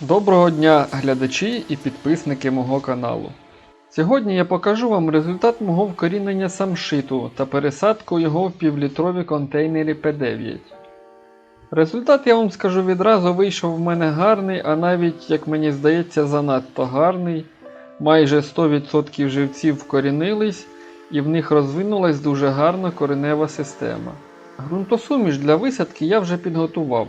Доброго дня, глядачі і підписники мого каналу. Сьогодні я покажу вам результат мого вкорінення самшиту та пересадку його в півлітрові контейнері P9. Результат, я вам скажу відразу, вийшов в мене гарний, а навіть, як мені здається, занадто гарний. Майже 100% живців вкорінились і в них розвинулась дуже гарна коренева система. Ґрунтосуміш для висадки я вже підготував.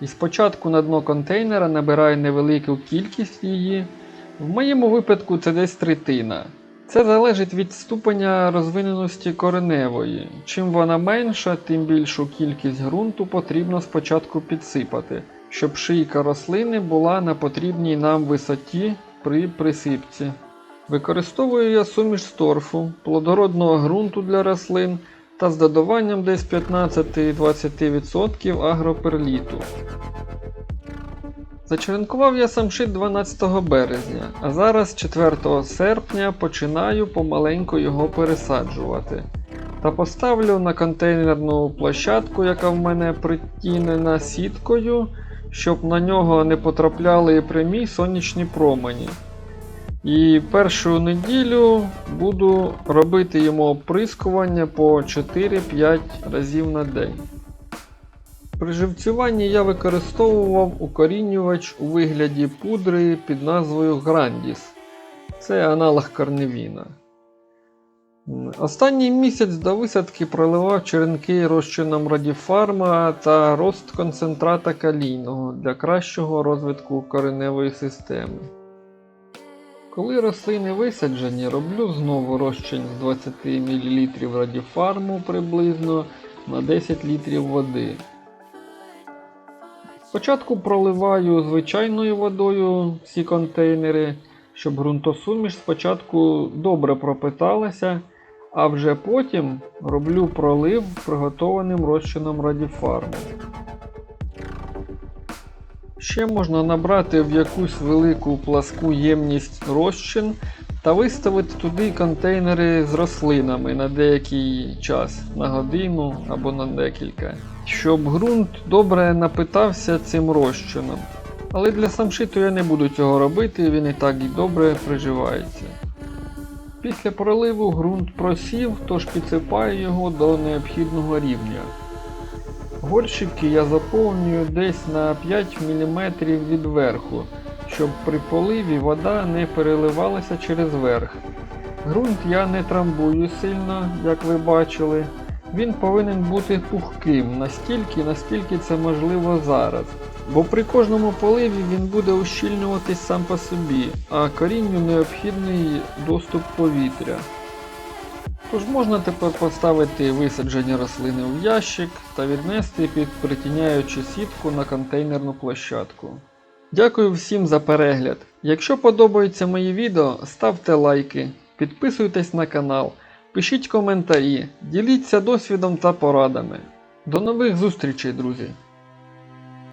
І спочатку на дно контейнера набираю невелику кількість її. В моєму випадку це десь третина. Це залежить від ступеня розвиненості кореневої. Чим вона менша, тим більшу кількість ґрунту потрібно спочатку підсипати, щоб шийка рослини була на потрібній нам висоті при присипці. Використовую я суміш з торфу, плодородного ґрунту для рослин та з додаванням десь 15-20% агроперліту. Зачеренкував я самшит 12 березня, а зараз 4 серпня починаю помаленьку його пересаджувати. Та поставлю на контейнерну площадку, яка в мене притінена сіткою, щоб на нього не потрапляли прямі сонячні промені. І першу неділю буду робити йому оприскування по 4-5 разів на день. При живцюванні я використовував укорінювач у вигляді пудри під назвою Grandis. Це аналог корневіна. Останній місяць до висадки проливав черенки розчином радіфарма та рост концентрата калійного для кращого розвитку кореневої системи. Коли рослини висаджені, роблю знову розчин з 20 мл радіфарму приблизно на 10 літрів води. Спочатку проливаю звичайною водою всі контейнери, щоб ґрунтосуміш спочатку добре пропиталася, а вже потім роблю пролив приготованим розчином радіфарму. Ще можна набрати в якусь велику пласку ємність розчин та виставити туди контейнери з рослинами на деякий час, на годину або на декілька, щоб ґрунт добре напитався цим розчином. Але для самшиту я не буду цього робити, він і так і добре приживається. Після проливу ґрунт просів, тож підсипаю його до необхідного рівня. Горщики я заповнюю десь на 5 мм від верху, щоб при поливі вода не переливалася через верх. Ґрунт я не трамбую сильно, як ви бачили. Він повинен бути пухким настільки, наскільки це можливо зараз. Бо при кожному поливі він буде ущільнюватись сам по собі, а корінню необхідний доступ повітря. Тож можна тепер поставити висаджені рослини в ящик та віднести під притіняючу сітку на контейнерну площадку. Дякую всім за перегляд. Якщо подобаються мої відео, ставте лайки, підписуйтесь на канал, пишіть коментарі, діліться досвідом та порадами. До нових зустрічей, друзі!